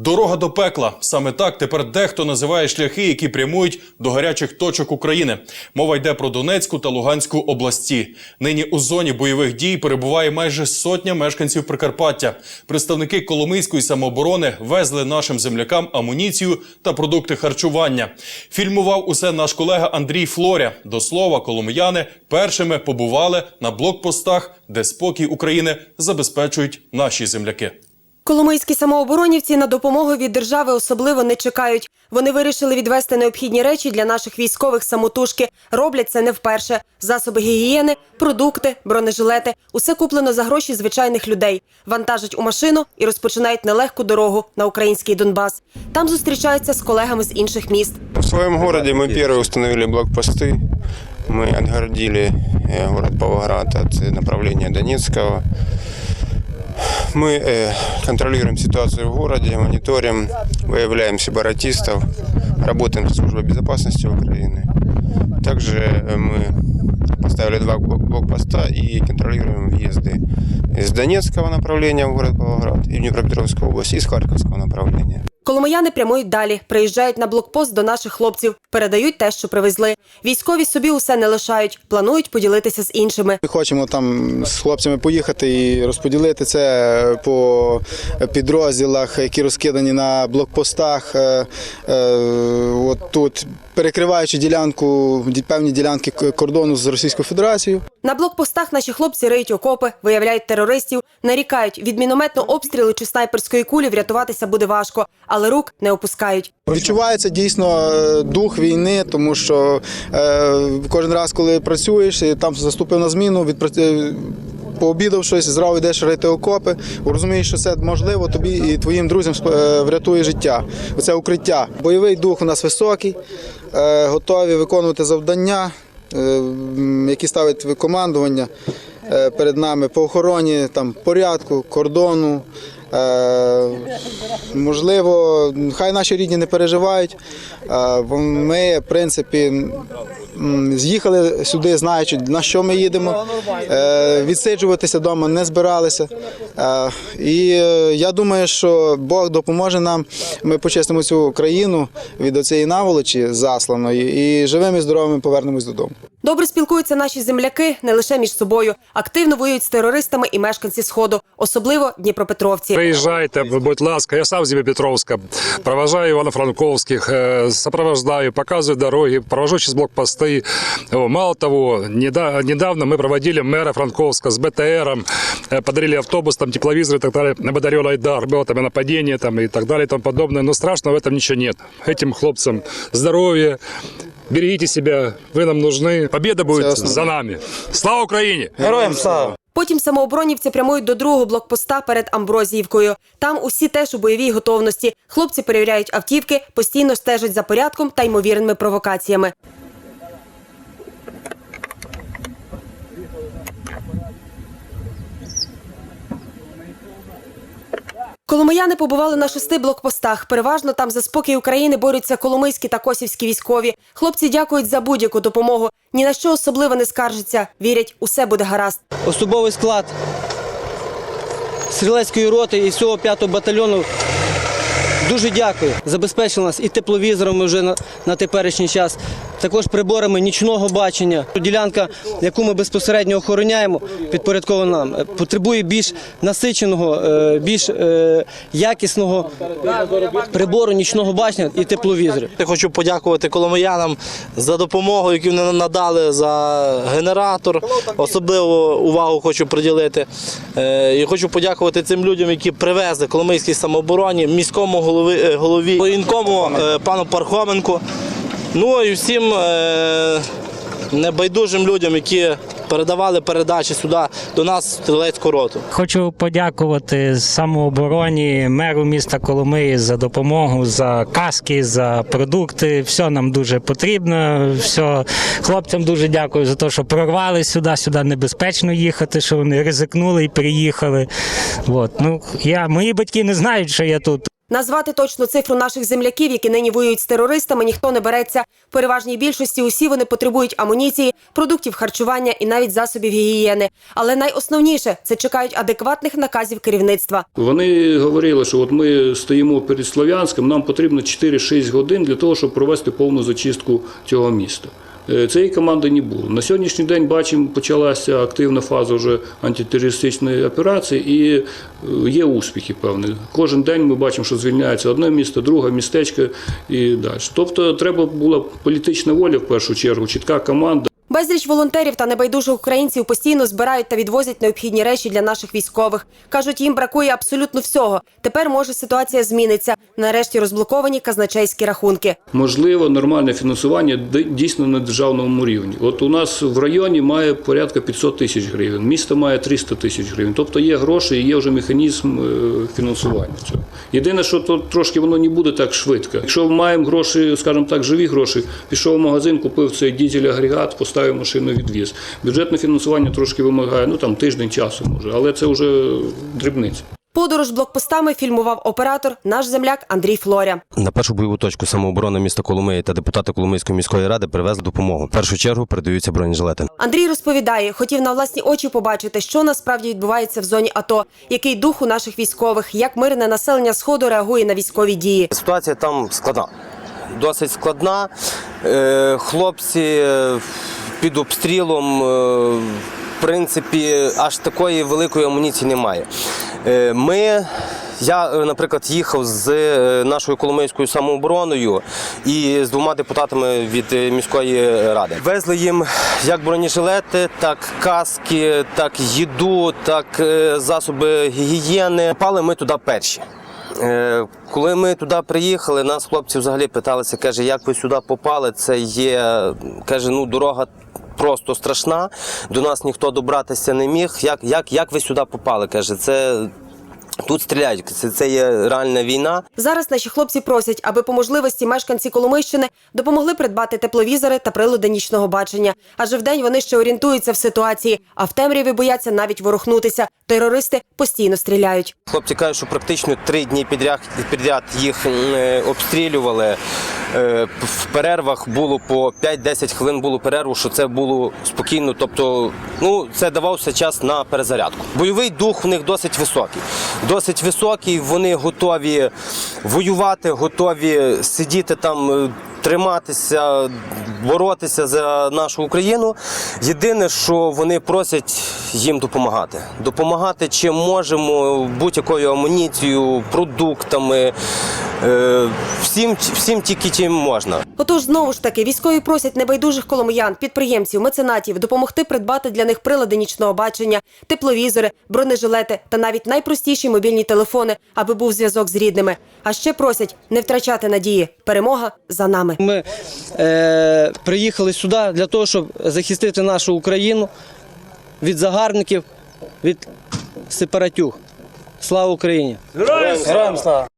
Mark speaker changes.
Speaker 1: Дорога до пекла. Саме так тепер дехто називає шляхи, які прямують до гарячих точок України. Мова йде про Донецьку та Луганську області. Нині у зоні бойових дій перебуває майже сотня мешканців Прикарпаття. Представники Коломийської самооборони везли нашим землякам амуніцію та продукти харчування. Фільмував усе наш колега Андрій Флоря. До слова, коломияни першими побували на блокпостах, де спокій України забезпечують наші земляки.
Speaker 2: Коломийські самооборонівці на допомогу від держави особливо не чекають. Вони вирішили відвести необхідні речі для наших військових самотужки. Роблять це не вперше. Засоби гігієни, продукти, бронежилети усе куплено за гроші звичайних людей. Вантажать у машину і розпочинають нелегку дорогу на український Донбас. Там зустрічаються з колегами з інших міст.
Speaker 3: В своем городе мы первые установили блокпосты. Мы отгородили э, город Павлоград от э, направления Донецкого. Мы э, контролируем ситуацию в городе, мониторим, выявляем сепаратистов, работаем со службой безопасности Украины. Также э, мы поставили два блок- блокпоста и контролируем въезды из Донецкого направления в город Павлоград и в Днепропетровскую область, и из Харьковского направления.
Speaker 2: Коломияни прямують далі, приїжджають на блокпост до наших хлопців, передають те, що привезли. Військові собі усе не лишають, планують поділитися з іншими.
Speaker 4: Ми хочемо там з хлопцями поїхати і розподілити це по підрозділах, які розкидані на блокпостах. Е, е, От тут перекриваючи ділянку, ді- певні ділянки кордону з Російською Федерацією.
Speaker 2: На блокпостах наші хлопці риють окопи, виявляють терористів, нарікають від мінометного обстрілу чи снайперської кулі врятуватися буде важко, але рук не опускають.
Speaker 4: Відчувається дійсно е, дух війни, тому що е, кожен раз, коли працюєш, і там заступив на зміну, відпра- пообідав щось, зразу йдеш рити окопи, розумієш, що це можливо тобі і твоїм друзям е, врятує життя. Це укриття. Бойовий дух у нас високий, е, готові виконувати завдання, е, які ставить командування е, перед нами по охороні там, порядку, кордону. Е, Можливо, хай наші рідні не переживають. Е, Ми, в принципі, з'їхали сюди, знаючи, на що ми їдемо. Е, Відсиджуватися вдома не збиралися. І я думаю, що Бог допоможе нам. Ми почистимо цю країну від цієї наволочі засланої і живими і здоровими повернемось додому.
Speaker 2: Добре спілкуються наші земляки не лише між собою, активно воюють з терористами і мешканці сходу, особливо дніпропетровці.
Speaker 5: Приїжджайте, будь ласка, я сам з Дніпропетровська, проважаю Івано-Франковських, е, сопровождаю, показую дороги, провожу через блокпости. О, Мало того, неда- недавно мы проводили мэра Франковска с БТРом, э, подарили автобус, там тепловизор и так далее. На Бодарю Айдар было там и нападение там, и так далее и тому подобное. Но страшного в этом ничего нет. Этим хлопцам здоровья, берегите себя, вы нам нужны. Победа будет за нами. Слава Україні!
Speaker 6: Героям слава!
Speaker 2: Потім самооборонівці прямують до другого блокпоста перед Амброзіївкою. Там усі теж у бойовій готовності. Хлопці перевіряють автівки, постійно стежать за порядком та ймовірними провокаціями. Коломияни побували на шести блокпостах. Переважно там за спокій України борються коломийські та косівські військові. Хлопці дякують за будь-яку допомогу. Ні на що особливо не скаржаться. Вірять, усе буде гаразд.
Speaker 6: Особовий склад стрілецької роти і всього 5-го батальйону. Дуже дякую. Забезпечили нас і тепловізорами вже на, на теперішній час, також приборами нічного бачення. Ділянка, яку ми безпосередньо охороняємо, підпорядкована нам, е, потребує більш насиченого, е, більш е, якісного прибору нічного бачення і тепловізорів.
Speaker 7: Я хочу подякувати коломиянам за допомогу, яку вони надали за генератор. Особливо увагу хочу приділити. І хочу подякувати цим людям, які привезли Коломийській самообороні, міському голові, е, голові воєнкому е, пану Пархоменку. Ну і всім е, небайдужим людям, які передавали передачі сюди до нас в стрілецьку роту.
Speaker 8: Хочу подякувати самообороні, меру міста Коломиї за допомогу, за каски, за продукти. Все нам дуже потрібно. Все. Хлопцям дуже дякую за те, що прорвали сюди. Сюди небезпечно їхати, що вони ризикнули і приїхали. От. Ну, я, мої батьки не знають, що я тут.
Speaker 2: Назвати точну цифру наших земляків, які нині воюють з терористами, ніхто не береться. В переважній більшості усі вони потребують амуніції, продуктів харчування і навіть засобів гігієни. Але найосновніше це чекають адекватних наказів керівництва.
Speaker 9: Вони говорили, що от ми стоїмо перед Слов'янськом, нам потрібно 4-6 годин для того, щоб провести повну зачистку цього міста. Е, Цієї команди не було. На сьогоднішній день бачимо, почалася активна фаза вже антитерористичної операції і е, є успіхи певні. Кожен день ми бачимо, що звільняється одне місто, друге містечко і далі. Тобто треба була політична воля в першу чергу, чітка команда.
Speaker 2: Безліч волонтерів та небайдужих українців постійно збирають та відвозять необхідні речі для наших військових. кажуть, їм бракує абсолютно всього. Тепер може ситуація зміниться. Нарешті розблоковані казначейські рахунки.
Speaker 9: Можливо, нормальне фінансування дійсно на державному рівні. От у нас в районі має порядка 500 тисяч гривень, місто має 300 тисяч гривень. Тобто є гроші і є вже механізм е, фінансування цього. Єдине, що то трошки воно не буде так швидко. Якщо маємо гроші, скажімо так, живі гроші, пішов в магазин, купив цей дізель-агрегат, поставив машину, відвіз. Бюджетне фінансування трошки вимагає, ну там тиждень часу може, але це вже дрібниця.
Speaker 2: Подорож блокпостами фільмував оператор, наш земляк Андрій Флоря.
Speaker 10: На першу бойову точку самооборони міста Коломиї та депутати Коломийської міської ради привезли допомогу. В першу чергу передаються бронежилети.
Speaker 2: Андрій розповідає, хотів на власні очі побачити, що насправді відбувається в зоні АТО, який дух у наших військових, як мирне населення сходу реагує на військові дії.
Speaker 10: Ситуація там складна, досить складна. Е, Хлопці е, під обстрілом, е, в принципі, аж такої великої амуніції немає. Е, Ми. Я, е, наприклад, їхав з нашою коломийською самообороною і з двома депутатами від міської ради. Везли їм як бронежилети, так каски, так їду, так засоби гігієни. Попали ми туди перші. Е, Коли ми туди приїхали, нас хлопці взагалі питалися, каже, як ви сюди попали? Це є, каже, ну дорога просто страшна. До нас ніхто добратися не міг. Як, як, як ви сюди попали? каже, це тут стріляють. Це, це є реальна війна.
Speaker 2: Зараз наші хлопці просять, аби по можливості мешканці Коломийщини допомогли придбати тепловізори та прилади нічного бачення. Адже вдень вони ще орієнтуються в ситуації, а в темряві бояться навіть ворухнутися. Терористи постійно стріляють.
Speaker 10: Хлопці кажуть, що практично три дні підряд, підряд їх е, обстрілювали. Е, В перервах було по 5-10 хвилин було перерву, що це було спокійно. Тобто, ну це давався час на перезарядку. Бойовий дух у них досить високий. Досить високий. Вони готові воювати, готові сидіти там. е, Триматися, боротися за нашу Україну. Єдине, що вони просять їм допомагати. Допомагати чим можемо, будь-якою амуніцією, продуктами, е, всім, всім тільки чим можна.
Speaker 2: Отож, знову ж таки, військові просять небайдужих коломиян, підприємців, меценатів допомогти придбати для них прилади нічного бачення, тепловізори, бронежилети та навіть найпростіші мобільні телефони, аби був зв'язок з рідними. А ще просять не втрачати надії. Перемога за нами.
Speaker 6: Ми е, приїхали сюди для того, щоб захистити нашу Україну від загарбників, від сепаратюг. Слава Україні! Героям слава!